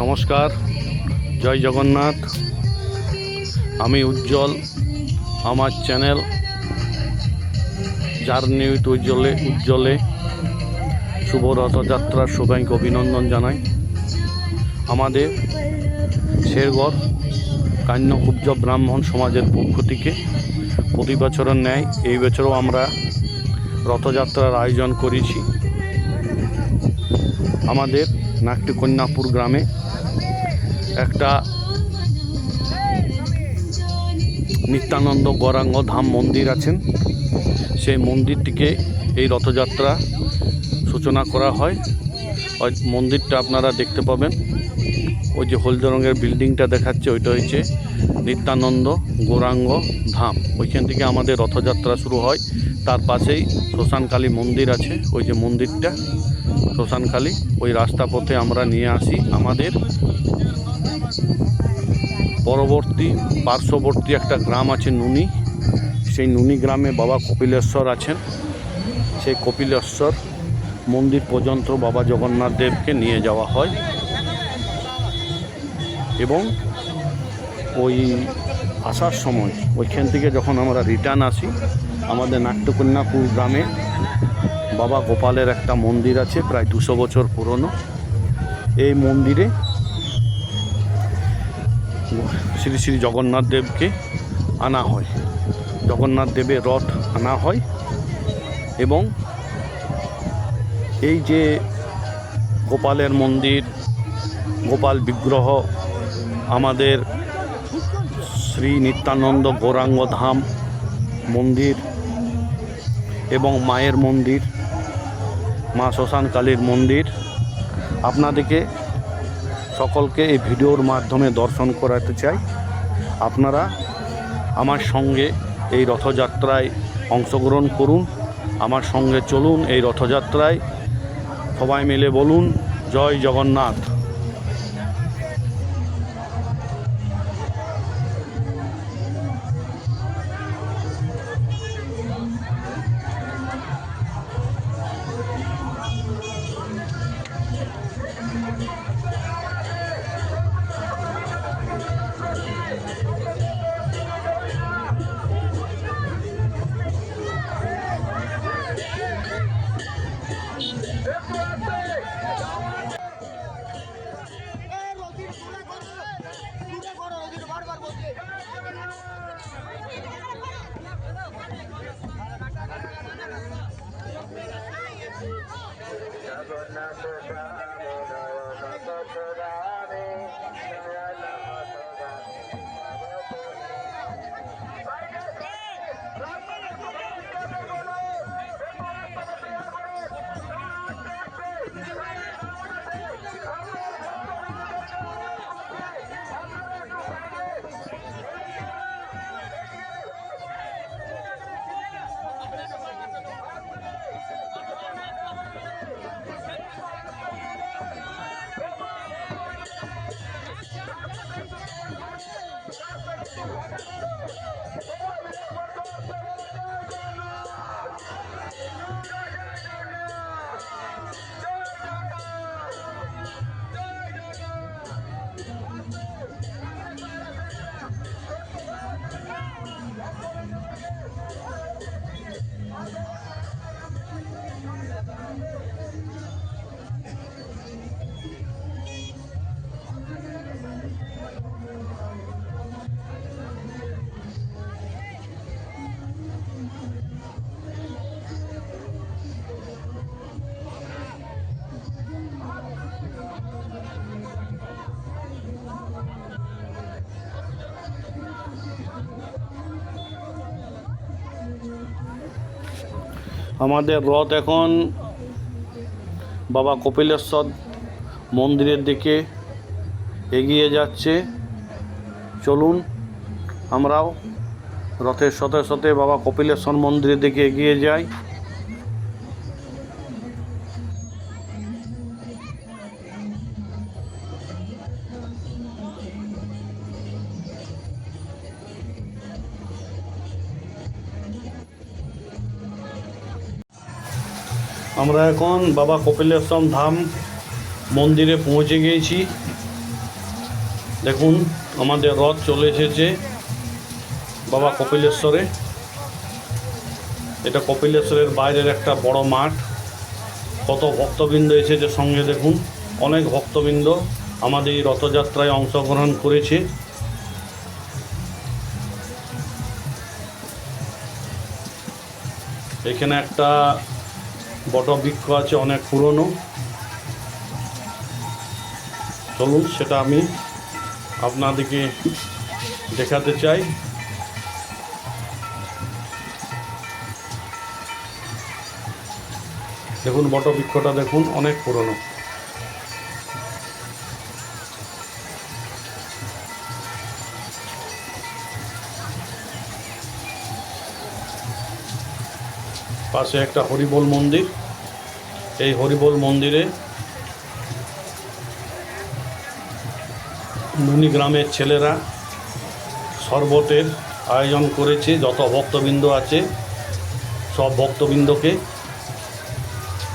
নমস্কার, জয় জগন্নাথ। আমি উজ্জ্বল, আমার চ্যানেল জার্নি উইথ উজ্জ্বলে উজ্জ্বলে শুভ রথযাত্রার সবাইকে অভিনন্দন জানাই। আমাদের শেরগড় কান্যকুব্জ ব্রাহ্মণ সমাজের পক্ষ থেকে প্রতি বছরের ন্যায়, এই বছরও আমরা রথযাত্রার আয়োজন করেছি। আমাদের নাকটি কন্যাপুর গ্রামে একটা নিত্যানন্দ গৌরাঙ্গ ধাম মন্দির আছেন। সেই মন্দিরটিকে এই রথযাত্রা সূচনা করা হয়। ওই মন্দিরটা আপনারা দেখতে পাবেন। ওই যে হলদে রঙের বিল্ডিংটা দেখাচ্ছে, ওইটা হচ্ছে নিত্যানন্দ গৌরাঙ্গ ধাম। ওইখান থেকে আমাদের রথযাত্রা শুরু হয়। তার পাশেই শ্মশানকালী মন্দির আছে। ওই যে মন্দিরটা। শ্মশানকালী ওই রাস্তা পথে আমরা নিয়ে আসি আমাদের পরবর্তী, পার্শ্ববর্তী একটা গ্রাম আছে নুনি। সেই নুনি গ্রামে বাবা কপিলেশ্বর আছেন। সেই কপিলেশ্বর মন্দির পর্যন্ত বাবা জগন্নাথ দেবকে নিয়ে যাওয়া হয়। এবং ওই আসার সময়, ওইখান থেকে যখন আমরা রিটার্ন আসি, আমাদের নাট্যকন্যাপুর গ্রামে বাবা গোপালের একটা মন্দির আছে, প্রায় দুশো বছর পুরনো। এই মন্দিরে শ্রী শ্রী জগন্নাথ দেবকে আনা হয়। জগন্নাথ দেবের রথ আনা হয় এবং এই যে গোপালের মন্দির, গোপাল বিগ্রহ, আমাদের শ্রী নিত্যানন্দ গৌরাঙ্গ ধাম মন্দির এবং মায়ের মন্দির মা শ্মশান কালীর মন্দির। আপনাদেরকে সকলকে এই ভিডিওর মাধ্যমে দর্শন করাতে চাই। আপনারা আমার সঙ্গে এই রথযাত্রায় অংশগ্রহণ করুন। আমার সঙ্গে চলুন এই রথযাত্রায়। সবাই মিলে বলুন, জয় জগন্নাথ। আমাদের রথ এখন বাবা কপিলেশ্বর মন্দিরের দিকে এগিয়ে যাচ্ছে। চলুন, আমরাও রথের সাথে সাথে বাবা কপিলেশ্বর মন্দিরের দিকে এগিয়ে যাই। আমরা এখন বাবা কপিলেশ্বর ধাম মন্দিরে পৌঁছে গিয়েছি। দেখুন, আমাদের রথ চলে এসেছে বাবা কপিলেশ্বরে। এটা কপিলেশ্বরের বাইরের একটা বড় মাঠ। কত ভক্তবৃন্দ এসেছে সঙ্গে দেখুন। অনেক ভক্তবৃন্দ আমাদের এই রথযাত্রায় অংশগ্রহণ করেছে। এখানে একটা বটবৃক্ষ আছে অনেক পুরনো। চলুন, সেটা আমি আপনাদেরকে দেখাতে চাই। দেখুন বট বৃক্ষটা দেখুন, অনেক পুরনো। পাশে একটা হরিবোল মন্দির। এই হরিবোল মন্দিরে নুনি গ্রামের ছেলেরা শরবতের আয়োজন করেছে, যত ভক্তবৃন্দ আছে, সব ভক্তবৃন্দকে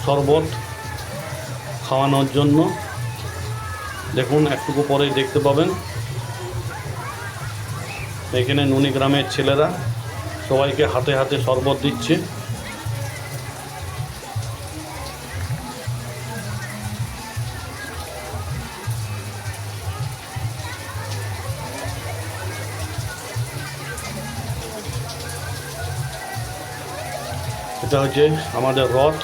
শরবত খাওয়ানোর জন্য। দেখুন, একটুকু পরেই দেখতে পাবেন। এখানে নুনি গ্রামের ছেলেরা সবাইকে হাতে হাতে শরবত দিচ্ছে। হচ্ছে আমাদের রথ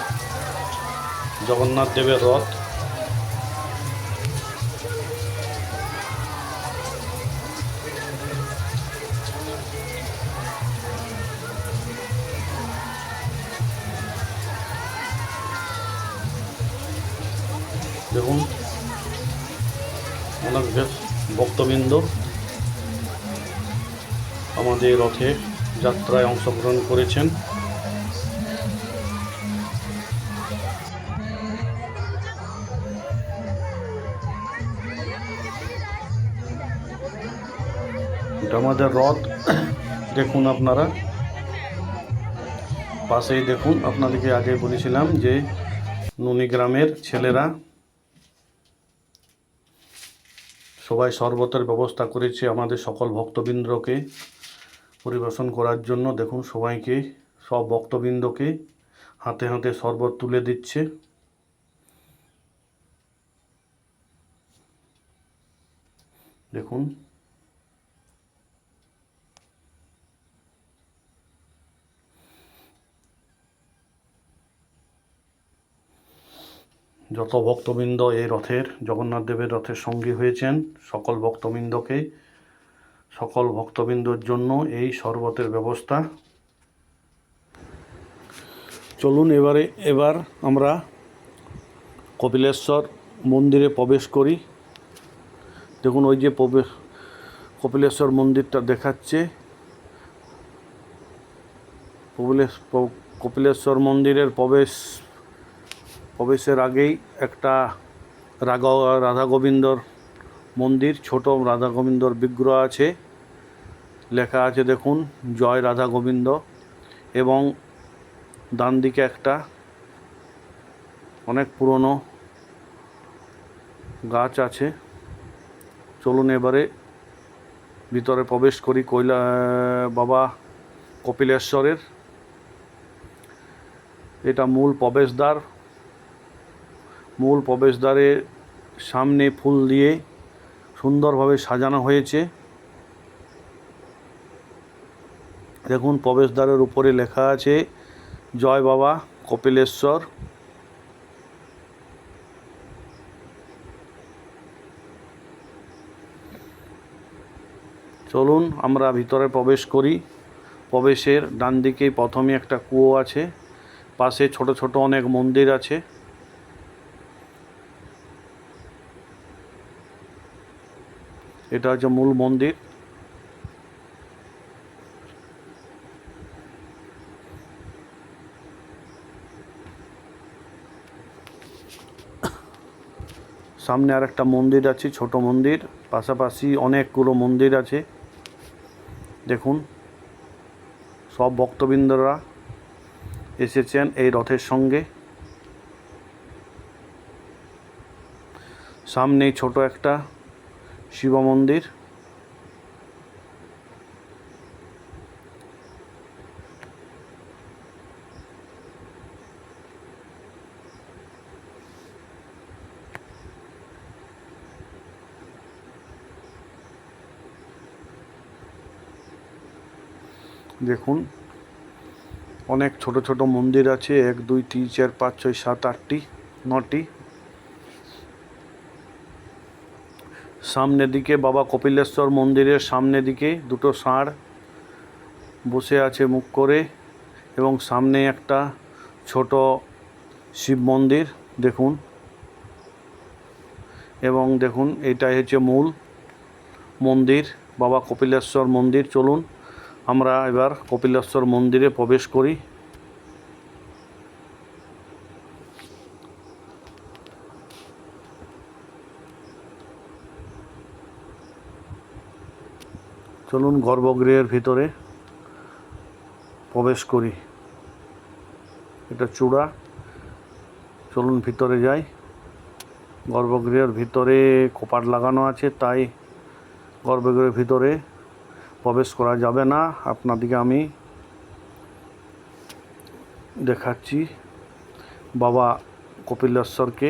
জগন্নাথ দেবের রথ। দেখুন অনেক ভক্তবৃন্দ আমাদের রথে যাত্রায় অংশগ্রহণ করেছেন। আমাদের রথ। দেখুন আপনারা। পাশেই দেখুন, আপনাদেরকে আগে বলেছিলাম যে নুনি গ্রামের ছেলেরা সবাই শরবতের ব্যবস্থা করেছে আমাদের সকল ভক্তবৃন্দকে পরিবেশন করার জন্য। দেখুন, সবাইকে, সব ভক্তবৃন্দকে হাতে হাতে শরবত তুলে দিচ্ছে। দেখুন যত ভক্তবৃন্দ এই রথের, জগন্নাথ দেবের রথের সঙ্গী হয়েছেন, সকল ভক্তবৃন্দকে, সকল ভক্তবৃন্দর জন্য এই শরবতের ব্যবস্থা। চলুন এবারে, এবার আমরা কপিলেশ্বর মন্দিরে প্রবেশ করি। দেখুন, ওই যে প্রবেশ কপিলেশ্বর মন্দিরটা দেখাচ্ছে। কপিলেশ- কপিলেশ্বর মন্দিরের প্রবেশ প্রবেশের আগেই একটা রাগা রাধা গোবিন্দর মন্দির, ছোট রাধা গোবিন্দর বিগ্রহ আছে। লেখা আছে দেখুন, জয় রাধা গোবিন্দ। এবং ডান দিকে একটা অনেক পুরনো গাছ আছে। চলুন এবারে ভিতরে প্রবেশ করি কৈলা বাবা কপিলেশ্বরের। এটা মূল প্রবেশদ্বার। মূল প্রবেশদ্বারের সামনে ফুল দিয়ে সুন্দরভাবে সাজানো হয়েছে। দেখুন, প্রবেশদ্বারের উপরে লেখা আছে, জয় বাবা, কপিলেশ্বর। চলুন, আমরা ভিতরে প্রবেশ করি। প্রবেশের ডান দিকেই প্রথমে একটা কুয়ো আছে। পাশে ছোট ছোট অনেক মন্দির আছে। এটা হচ্ছে মূল মন্দির। সামনে আর একটা মন্দির আছে, ছোট মন্দির। পাশাপাশি অনেকগুলো মন্দির আছে। দেখুন, সব ভক্তবৃন্দরা এসেছেন এই রথের সঙ্গে। সামনে ছোট একটা শিব মন্দির দেখুন, অনেক ছোট ছোট মন্দির আছে, এক, দুই, তিন, চার, পাঁচ, ছয়, সাত, আটটি, নটি। সামনের দিকে বাবা কপিলেশ্বর মন্দিরের সামনে দিকে দুটো ষাঁড় বসে আছে মুখ করে এবং সামনে একটা ছোট শিব মন্দির, দেখুন। এবং দেখুন, এটাই হচ্ছে মূল মন্দির, বাবা কপিলেশ্বর মন্দির। চলুন, আমরা এবার কপিলেশ্বর মন্দিরে প্রবেশ করি। চলুন গর্ভগৃহের ভিতরে প্রবেশ করি। এটা চূড়া। চলুন ভিতরে যাই। গর্ভগৃহের ভিতরে কপাট লাগানো আছে, তাই গর্ভগৃহের ভিতরে প্রবেশ করা যাবে না। আপনাদিকে আমি দেখাচ্ছি। বাবা কপিলেশ্বরকে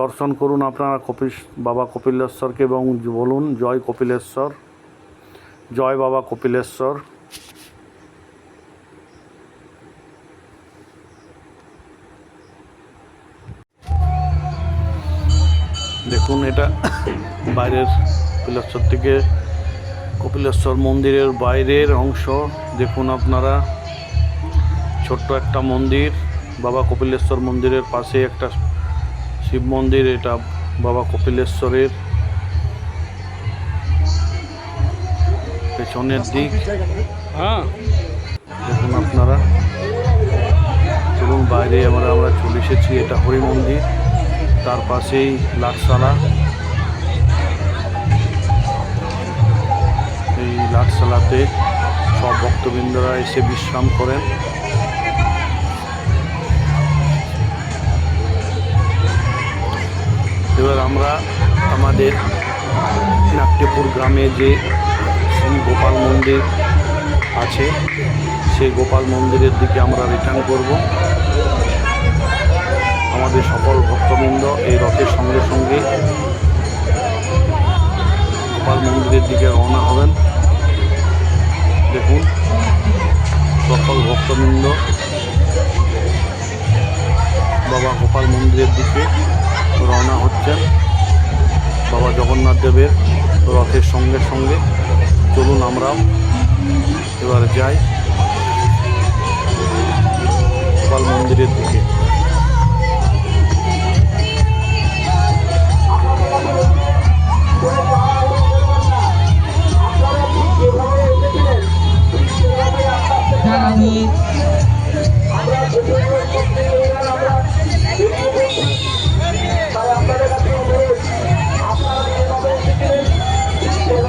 দর্শন করুন আপনারা। কপিল, বাবা কপিলেশ্বরকে এবং বলুন, জয় কপিলেশ্বর জয় বাবা কপিলেশ্বর। দেখুন, এটা বাইরের কপিলেশ্বর থেকে কপিলেশ্বর মন্দিরের বাইরের অংশ। দেখুন আপনারা, ছোট্ট একটা মন্দির, বাবা কপিলেশ্বর মন্দিরের পাশে একটা শিব মন্দির, এটা বাবা কপিলেশ্বরের। পেছনের দিক। হ্যাঁ। দেখুন আপনারা। চলুন বাইরে আমরা আমরা চলে এসেছি এটা হরি মন্দির। তার পাশেই লাটসালা এই লাটসালাতে সব ভক্তবৃন্দরা এসে বিশ্রাম করেন। এবার আমরা আমাদের নাট্যপুর গ্রামে যে শ্রী গোপাল মন্দির আছে, সেই গোপাল মন্দিরের দিকে আমরা রিটার্ন করব। আমাদের সকল ভক্তবৃন্দ এই রথের সঙ্গে সঙ্গে গোপাল মন্দিরের দিকে রওনা হবেন। দেখুন, সকল ভক্তবৃন্দ বাবা গোপাল মন্দিরের দিকে রওনা হচ্ছেন। বাবা জগন্নাথ দেবের রথের সঙ্গে সঙ্গে চলুন আমরাও। এবার যাই গোপাল মন্দিরের দিকে।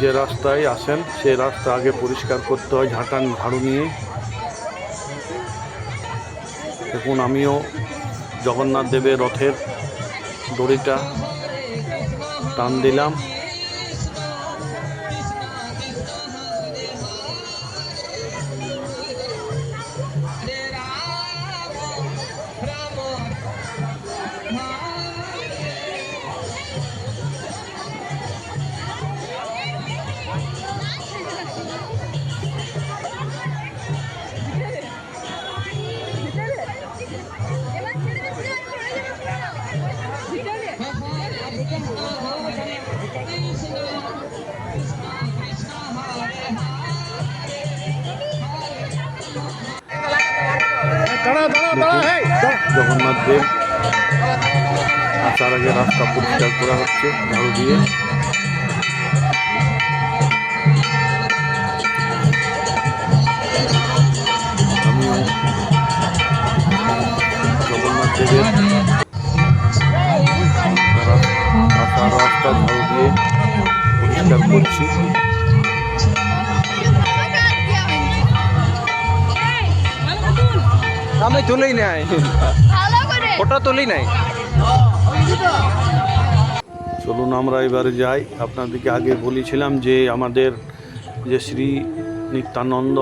যে রাস্তায় আসেন সেই রাস্তা আগে পরিষ্কার করতে হয়, ঝাঁটান ঝাড়ু নিয়ে। দেখুন, আমিও জগন্নাথ দেবের রথের দড়িটা টান দিলাম। জগন্নাথ দেব। আসার আগে রাস্তা পরিষ্কার করা হচ্ছে ঝাড়ু দিয়ে। আমিও জগন্নাথ দেবের তুলেই নাই। ভালো করে। ওটা তুলেই নাই। চলুন আমরা এবারে যাই। আপনাদেরকে আগে বলেছিলাম যে আমাদের যে শ্রী নিত্যানন্দ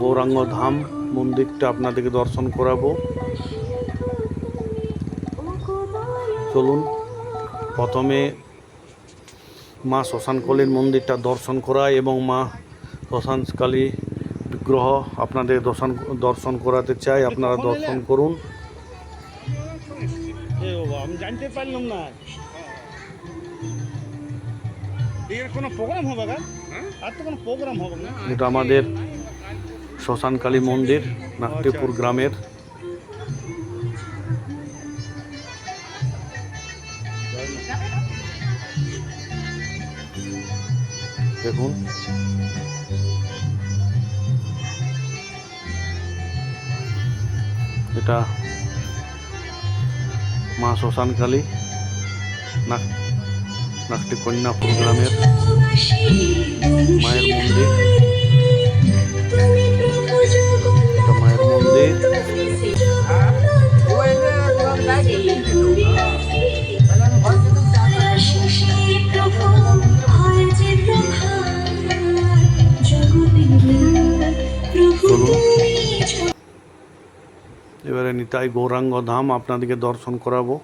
গৌরাঙ্গ ধাম মন্দিরটা আপনাদেরকে দর্শন করাবো। চলুন প্রথমে মা শ্মশানকালীর মন্দিরটা দর্শন করাই এবং মা শ্মশানকালী বিগ্রহ আপনাদের দর্শন দর্শন করাতে চাই আপনারা দর্শন করুন। আমি জানতে পারলাম না। এর কোনো প্রোগ্রাম হবে আর তো কোনো প্রোগ্রাম হবে না। এটা আমাদের শ্মশানকালী মন্দির নাট্যপুর গ্রামের। দেখুন। এটা মা শ্মশানকালী নাক নাকটি কন্যাপুর গ্রামের মায়ের মন্দির। এটা মায়ের মন্দির। নিতাই গৌরাঙ্গ ধাম আপনাদেরকে দর্শন করাবো।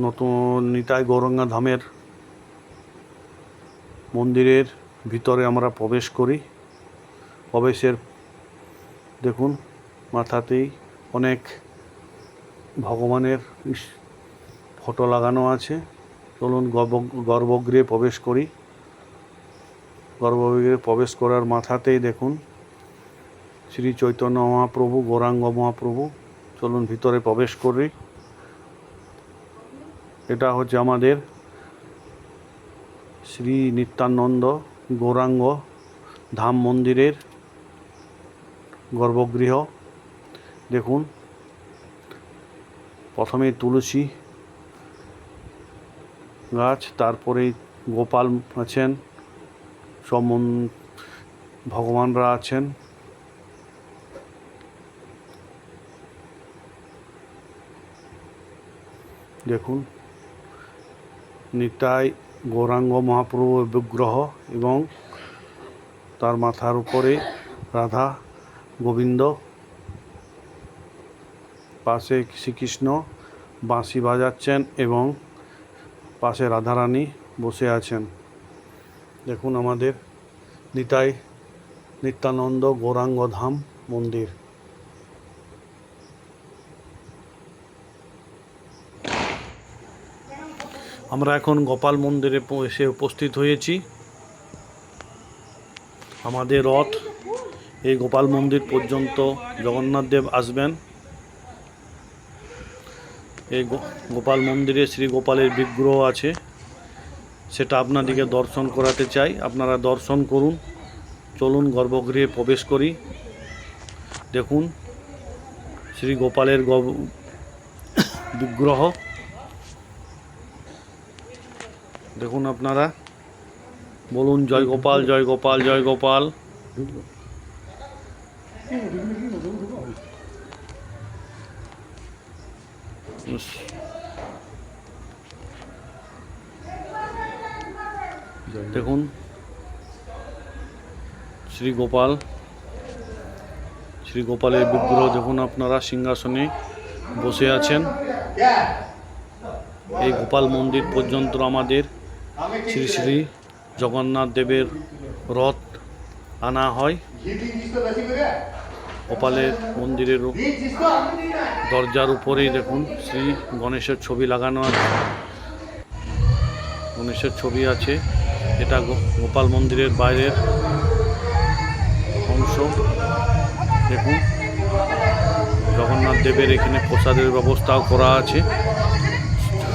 নতুন নিতাই গৌরাঙ্গ ধামের মন্দিরের ভিতরে আমরা প্রবেশ করি। প্রবেশের দেখুন, মাথাতেই অনেক ভগবানের ফটো লাগানো আছে। চলুন গর্ভ- গর্ভগৃহে প্রবেশ করি। গর্ভগৃহে প্রবেশ করার মাথাতেই দেখুন শ্রী চৈতন্য মহাপ্রভু গৌরাঙ্গ মহাপ্রভু চলুন ভিতরে প্রবেশ করি। এটা হচ্ছে আমাদের শ্রী নিত্যানন্দ গৌরাঙ্গ ধাম মন্দিরের গর্ভগৃহ। দেখুন, প্রথমে তুলসী গাছ তারপরেই গোপাল আছেন সব ভগবানরা আছেন। দেখুন। নিতাই গৌরাঙ্গ মহাপ্রভুর বিগ্রহ এবং তার মাথার উপরে রাধা গোবিন্দ, পাশে শ্রীকৃষ্ণ বাঁশি বাজাচ্ছেন এবং পাশে রাধারানী বসে আছেন। দেখুন আমাদের নিতাই নিত্যানন্দ গৌরাঙ্গ ধাম মন্দির। আমরা এখন গোপাল মন্দিরে এসে উপস্থিত হয়েছি। আমাদের রথ, এই গোপাল মন্দির পর্যন্ত জগন্নাথ দেব আসবেন। এই গোপাল মন্দিরে শ্রী গোপালের বিগ্রহ আছে। সেটা আপনাদেরকে দর্শন করাতে চাই। আপনারা দর্শন করুন। চলুন গর্ভগৃহে প্রবেশ করি। দেখুন, শ্রী গোপালের বিগ্রহ। দেখুন আপনারা। বলুন, জয় গোপাল জয় গোপাল জয় গোপাল। দেখুন, শ্রী গোপাল। শ্রী গোপালের বিগ্রহ, দেখুন আপনারা, সিংহাসনে বসে আছেন। এই গোপাল মন্দির পর্যন্ত আমাদের শ্রী শ্রী জগন্নাথ দেবের রথ আনা হয়। গোপালের মন্দিরের দরজার উপরেই দেখুন শ্রী গণেশের ছবি লাগানো আছে। গণেশের ছবি আছে। এটা গো- গোপাল মন্দিরের বাইরের অংশ। দেখুন জগন্নাথ দেবের এখানে প্রসাদের ব্যবস্থাও করা আছে।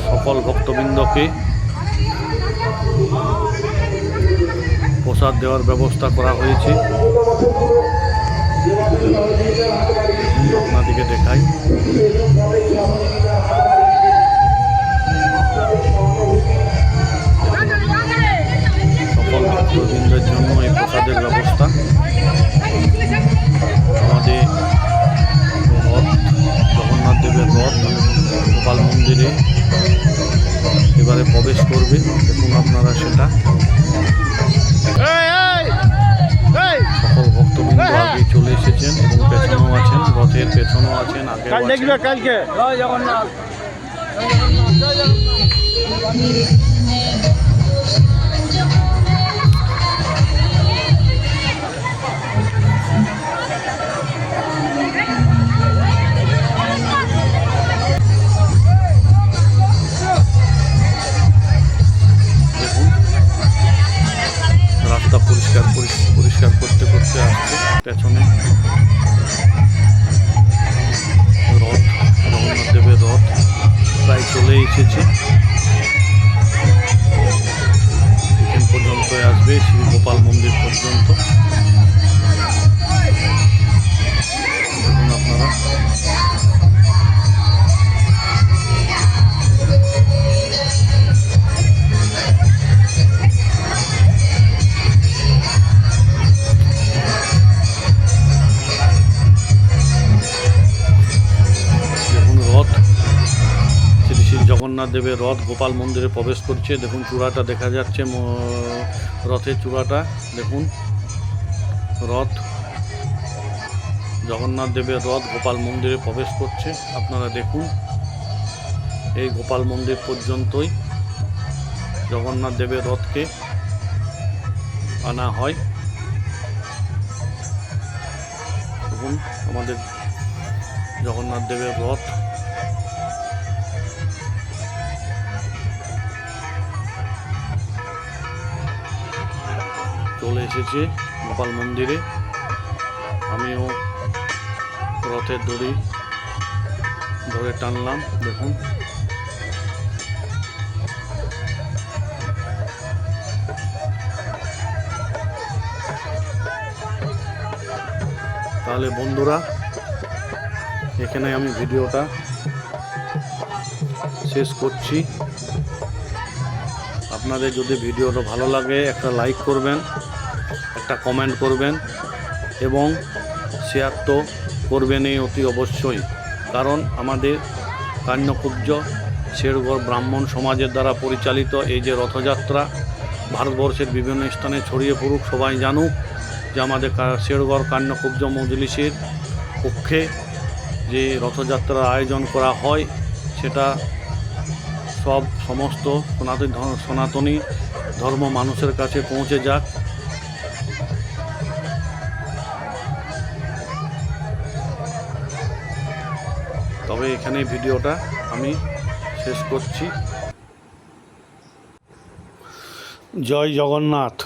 সকল ভক্তবৃন্দকে প্রসাদ দেওয়ার ব্যবস্থা করা হয়েছে। আপনাদেরকে দেখাই। সকল ভক্তবৃন্দের জন্য এই প্রসাদের ব্যবস্থা। আমাদের রথ, জগন্নাথ দেবের রথ, গোপাল মন্দিরে এবারে প্রবেশ করবে। দেখুন আপনারা সেটা। ভক্তবৃন্দ চলে এসেছেন এবং পেছনেও আছেন রথের পেছনেও আছেন আছেন। কালকে। দেখুন রাস্তা পরিষ্কার পরিষ- পরিষ্কার করতে করতে আসছে। পেছনে রথ জগন্নাথ দেবের রথ প্রায় চলে এসেছে। পর্যন্ত আসবে শ্রী গোপাল মন্দির পর্যন্ত। জগন্নাথ দেবের রথ গোপাল মন্দিরে প্রবেশ করছে। দেখুন চূড়াটা দেখা যাচ্ছে রথের চূড়াটা। দেখুন, রথ, জগন্নাথ দেবের রথ গোপাল মন্দিরে প্রবেশ করছে। আপনারা দেখুন, এই গোপাল মন্দির পর্যন্তই জগন্নাথ দেবের রথকে আনা হয়। দেখুন, আমাদের জগন্নাথ দেবের রথ চলে এসেছে গোপাল মন্দিরে। আমিও রথের দড়ি ধরে টানলাম, দেখুন। তাহলে বন্ধুরা, এখানে আমি ভিডিওটা শেষ করছি। আপনাদের যদি ভিডিওটা ভালো লাগে, একটা লাইক করবেন, একটা কমেন্ট করবেন এবং শেয়ার তো করবেনই অতি অবশ্যই। কারণ আমাদের কান্যকুব্জ শেরগড় ব্রাহ্মণ সমাজের দ্বারা পরিচালিত এই যে রথযাত্রা, ভারতবর্ষের বিভিন্ন স্থানে ছড়িয়ে পড়ুক, সবাই জানুক যে আমাদের শেরগড় কান্যকুব্জ মজলিসের পক্ষে যে রথযাত্রার আয়োজন করা হয়, সেটা সব সমস্ত সনাতন সনাতনী ধর্ম মানুষের কাছে পৌঁছে যাক। তবে এখানে ভিডিওটা আমি শেষ করছি। জয় জগন্নাথ।